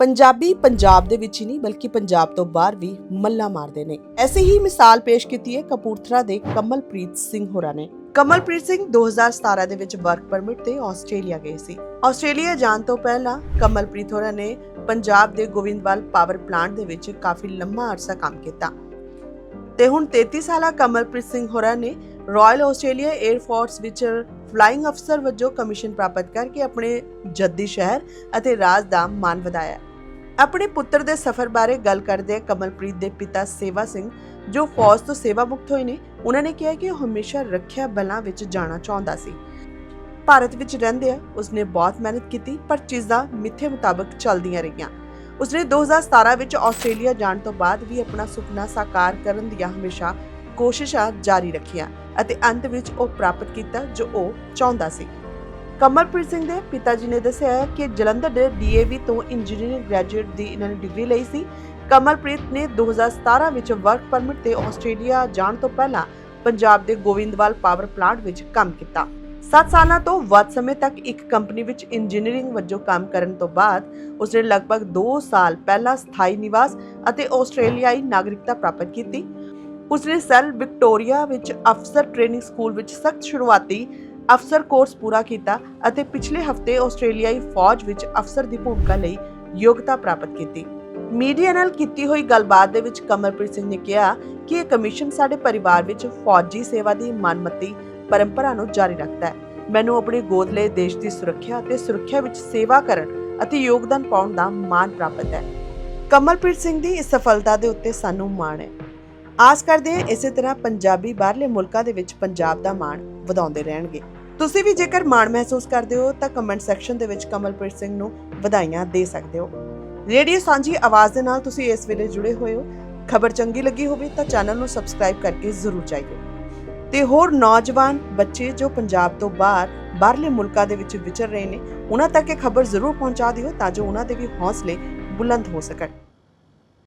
ਪੰਜਾਬੀ ਪੰਜਾਬ ਦੇ ਵਿੱਚ ਹੀ ਨਹੀਂ, ਬਲਕਿ ਪੰਜਾਬ ਤੋਂ ਬਾਹਰ ਵੀ ਮੱਲਾ ਮਾਰਦੇ ਨੇ। ਐਸੀ ਹੀ ਮਿਸਾਲ ਪੇਸ਼ ਕੀਤੀ ਹੈ ਕਪੂਰਥਲਾ ਦੇ ਕਮਲਪ੍ਰੀਤ ਸਿੰਘ ਹੋਰਾਂ ਨੇ। ਕਮਲਪ੍ਰੀਤ ਸਿੰਘ 2017 ਦੇ ਵਿੱਚ ਵਰਕ ਪਰਮਿਟ ਤੇ ਆਸਟ੍ਰੇਲੀਆ ਗਏ ਸੀ। ਆਸਟ੍ਰੇਲੀਆ ਜਾਣ ਤੋਂ ਪਹਿਲਾਂ ਕਮਲਪ੍ਰੀਤ ਹੋਰਾਂ ਨੇ ਪੰਜਾਬ ਦੇ ਗੋਇੰਦਵਾਲ ਪਾਵਰ ਪਲਾਂਟ ਦੇ ਵਿੱਚ ਕਾਫੀ ਲੰਮਾ ਅਰਸਾ ਕੰਮ ਕੀਤਾ। ਤੇ ਹੁਣ 33 ਸਾਲਾ ਕਮਲਪ੍ਰੀਤ ਸਿੰਘ ਹੋਰਾਂ ਨੇ ਰਾਇਲ ਆਸਟ੍ਰੇਲੀਆ 에ਅਰ ਫੋਰਸ ਵਿੱਚ ਫਲਾਈਂਗ ਅਫਸਰ ਵਜੋਂ ਕਮਿਸ਼ਨ ਪ੍ਰਾਪਤ ਕਰਕੇ ਆਪਣੇ ਜੱਦੀ ਸ਼ਹਿਰ ਅਤੇ ਰਾਜ ਦਾ ਮਾਣ ਵਧਾਇਆ। ਆਪਣੇ ਪੁੱਤਰ ਦੇ ਸਫ਼ਰ ਬਾਰੇ ਗੱਲ ਕਰਦੇ ਕਮਲਪ੍ਰੀਤ ਦੇ ਪਿਤਾ ਸੇਵਾ ਸਿੰਘ, ਜੋ ਫੌਜ ਤੋਂ ਸੇਵਾ ਮੁਕਤ ਹੋਏ ਨੇ। ਉਹਨਾਂ ਨੇ ਕਿਹਾ ਕਿ ਉਹ ਹਮੇਸ਼ਾ ਰੱਖਿਆ ਬਲਾਂ ਵਿੱਚ ਜਾਣਾ ਚਾਹੁੰਦਾ ਸੀ। ਭਾਰਤ ਵਿੱਚ ਰਹਿੰਦੇ ਆ, ਉਸਨੇ ਬਹੁਤ ਮਿਹਨਤ ਕੀਤੀ, ਪਰ ਚੀਜ਼ਾਂ ਮਿੱਥੇ ਮੁਤਾਬਕ ਚੱਲਦੀਆਂ ਰਹੀਆਂ। ਉਸਨੇ 2017 ਵਿੱਚ ਆਸਟ੍ਰੇਲੀਆ ਜਾਣ ਤੋਂ ਬਾਅਦ ਵੀ ਆਪਣਾ ਸੁਪਨਾ ਸਾਕਾਰ ਕਰਨ ਦੀਆਂ ਹਮੇਸ਼ਾ ਕੋਸ਼ਿਸ਼ਾਂ ਜਾਰੀ ਰੱਖੀਆਂ ਅਤੇ ਅੰਤ ਵਿੱਚ ਉਹ ਪ੍ਰਾਪਤ ਕੀਤਾ ਜੋ ਉਹ ਚਾਹੁੰਦਾ ਸੀ। ਕਮਲਪ੍ਰੀਤ ਸਿੰਘ ਦੇ ਪਿਤਾ ਜੀ ਨੇ ਦੱਸਿਆ ਕਿ ਜਲੰਧਰ ਦੇ ਡੀਏਵੀ ਤੋਂ ਇੰਜੀਨੀਅਰਿੰਗ ਗ੍ਰੈਜੂਏਟ ਦੀ ਇਹਨਾਂ ਨੇ ਡਿਗਰੀ ਲਈ ਸੀ। ਕਮਲਪ੍ਰੀਤ ਨੇ 2017 ਵਿੱਚ ਵਰਕ ਪਰਮਿਟ ਤੇ ਆਸਟ੍ਰੇਲੀਆ ਜਾਣ ਤੋਂ ਪਹਿਲਾਂ ਪੰਜਾਬ ਦੇ ਗੋਵਿੰਦਵਾਲ ਪਾਵਰ ਪਲਾਂਟ ਵਿੱਚ ਕੰਮ ਕੀਤਾ। 7 ਸਾਲਾਂ ਤੋਂ ਵੱਧ ਸਮੇਂ ਤੱਕ ਇੱਕ ਕੰਪਨੀ ਵਿੱਚ ਇੰਜੀਨੀਅਰਿੰਗ ਵਜੋਂ ਕੰਮ ਕਰਨ ਤੋਂ ਬਾਅਦ ਉਸਨੇ ਲਗਭਗ 2 ਸਾਲ ਪਹਿਲਾਂ ਸਥਾਈ ਨਿਵਾਸ ਅਤੇ ਆਸਟ੍ਰੇਲੀਆਈ ਨਾਗਰਿਕਤਾ ਪ੍ਰਾਪਤ ਕੀਤੀ। ਉਸਨੇ ਸੈਲ ਵਿਕਟੋਰੀਆ ਵਿੱਚ ਅਫਸਰ ਟ੍ਰੇਨਿੰਗ ਸਕੂਲ ਵਿੱਚ ਸਖਤ ਸ਼ੁਰੂਆਤੀ ਅਫਸਰ ਕੋਰਸ ਪੂਰਾ ਕੀਤਾ ਅਤੇ ਪਿਛਲੇ ਹਫ਼ਤੇ ਆਸਟ੍ਰੇਲੀਆਈ ਫੌਜ ਵਿੱਚ ਅਫਸਰ ਦੀ ਭੂਮਿਕਾ ਲਈ ਯੋਗਤਾ ਪ੍ਰਾਪਤ ਕੀਤੀ। ਮੀਡੀਆ ਨਾਲ ਕੀਤੀ ਹੋਈ ਗੱਲਬਾਤ ਦੇ ਵਿੱਚ ਕਮਲਪ੍ਰੀਤ ਸਿੰਘ ਨੇ ਕਿਹਾ ਕਿ ਇਹ ਕਮਿਸ਼ਨ ਸਾਡੇ ਪਰਿਵਾਰ ਵਿੱਚ ਫੌਜੀ ਸੇਵਾ ਦੀ ਮਨਮਤੀ ਪਰੰਪਰਾ ਨੂੰ ਜਾਰੀ ਰੱਖਦਾ ਹੈ। ਮੈਨੂੰ ਆਪਣੇ ਗੋਦਲੇ ਦੇਸ਼ ਦੀ ਸੁਰੱਖਿਆ ਅਤੇ ਸੁਰੱਖਿਆ ਵਿੱਚ ਸੇਵਾ ਕਰਨ ਅਤੇ ਯੋਗਦਾਨ ਪਾਉਣ ਦਾ ਮਾਣ ਪ੍ਰਾਪਤ ਹੈ। ਕਮਲਪ੍ਰੀਤ ਸਿੰਘ ਦੀ ਇਸ ਸਫਲਤਾ ਦੇ ਉੱਤੇ ਸਾਨੂੰ ਮਾਣ ਹੈ। ਆਸ ਕਰਦੇ ਹਾਂ ਇਸੇ ਤਰ੍ਹਾਂ ਪੰਜਾਬੀ ਬਾਹਰਲੇ ਮੁਲਕਾਂ ਦੇ ਵਿੱਚ ਪੰਜਾਬ ਦਾ ਮਾਣ ਵਧਾਉਂਦੇ ਰਹਿਣਗੇ। ਤੁਸੀਂ ਵੀ ਜੇਕਰ ਮਾਣ ਮਹਿਸੂਸ ਕਰਦੇ ਹੋ, ਤਾਂ ਕਮੈਂਟ ਸੈਕਸ਼ਨ ਦੇ ਵਿੱਚ ਕਮਲਪ੍ਰੀਤ ਸਿੰਘ ਨੂੰ ਵਧਾਈਆਂ ਦੇ ਸਕਦੇ ਹੋ। ਰੇਡੀਓ ਸਾਂਝੀ ਆਵਾਜ਼ ਦੇ ਨਾਲ ਤੁਸੀਂ ਇਸ ਵੇਲੇ ਜੁੜੇ ਹੋਏ ਹੋ। ਖਬਰ ਚੰਗੀ ਲੱਗੀ ਹੋਵੇ ਤਾਂ ਚੈਨਲ ਨੂੰ ਸਬਸਕ੍ਰਾਈਬ ਕਰਕੇ ਜ਼ਰੂਰ ਜਾਈਓ। ਤੇ ਹੋਰ ਨੌਜਵਾਨ ਬੱਚੇ ਜੋ ਪੰਜਾਬ ਤੋਂ ਬਾਹਰ, ਬਾਹਰਲੇ ਮੁਲਕਾਂ ਦੇ ਵਿੱਚ ਵਿਚਰ ਰਹੇ ਨੇ, ਉਹਨਾਂ ਤੱਕ ਇਹ ਖਬਰ ਜ਼ਰੂਰ ਪਹੁੰਚਾ ਦਿਓ ਤਾਂ ਜੋ ਉਹਨਾਂ ਦੇ ਵੀ ਹੌਸਲੇ ਬੁਲੰਦ ਹੋ ਸਕਣ।